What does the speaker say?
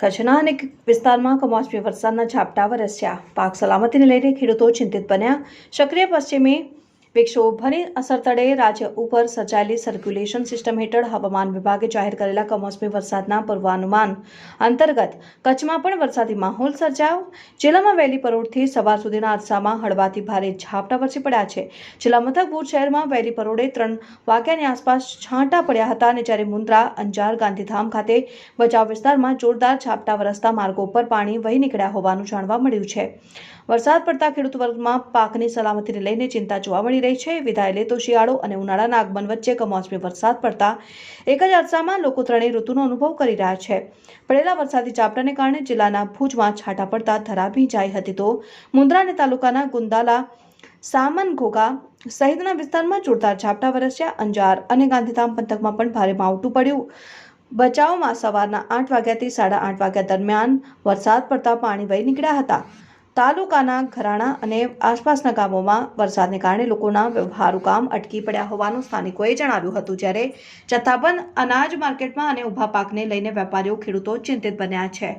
કચ્છના અનેક વિસ્તારમાં કમોસમી વરસાદના ઝાપટા વરસ્યા. પાક સલામતીને લઈને ખેડૂતો ચિંતિત બન્યા. સક્રિય પશ્ચિમી વિક્ષોભની અસર તળે રાજ્ય ઉપર સર્જાયેલી સર્ક્યુલેશન સિસ્ટમ હેઠળ હવામાન વિભાગે જાહેર કરેલા કમોસમી વરસાદના પૂર્વાનુમાન અંતર્ગત કચ્છમાં પણ વરસાદી માહોલ સર્જાયો. જિલ્લામાં વહેલી પરોળથી સવાર સુધીના અરસામાં હળવાથી ભારે ઝાપટા વરસી પડ્યા છે. જિલ્લા મથક ભુજ શહેરમાં વહેલી પરોળે ત્રણ વાગ્યાની આસપાસ છાંટા પડ્યા હતા અને જ્યારે મુન્દ્રા, અંજાર, ગાંધીધામ ખાતે બચાવ વિસ્તારમાં જોરદાર ઝાપટા વરસતા માર્ગો પર પાણી વહી નીકળ્યા હોવાનું જાણવા મળ્યું છે. વરસાદ પડતા ખેડૂત વર્ગમાં પાકની સલામતીને લઈને ચિંતા જોવા મળી રહી છે. વિદાય લેતો શિયાળો અને ઉનાળાના આગમન વચ્ચે કમોસમી વરસાદ પડતા એક જ અરસામાં લોકો ત્રણેય ઋતુનો અનુભવ કરી રહ્યા છે. પડેલા વરસાદી ઝાપટાને કારણે જિલ્લાના ભુજમાં છાંટા પડતા ધરા ભીંજાઈ હતી તો મુન્દ્રા અને તાલુકાના ગુંદાલા, સામન ઘોઘા સહિતના વિસ્તારમાં જોરદાર ઝાપટા વરસ્યા. અંજાર અને ગાંધીધામ પંથકમાં પણ ભારે માવઠું પડ્યું. બચાવમાં સવારના આઠ વાગ્યાથી સાડા આઠ વાગ્યા દરમિયાન વરસાદ પડતા પાણી વહી નીકળ્યા હતા. તાલુકાના ઘરાણા અને આસપાસના ગામોમાં વરસાદને કારણે લોકોના વ્યવહારુ કામ અટકી પડ્યા હોવાનું સ્થાનિકોએ જણાવ્યું હતું. જ્યારે જથ્થાબંધ અનાજ માર્કેટમાં અને ઊભા પાકને લઈને વેપારીઓ ખેડૂતો ચિંતિત બન્યા છે.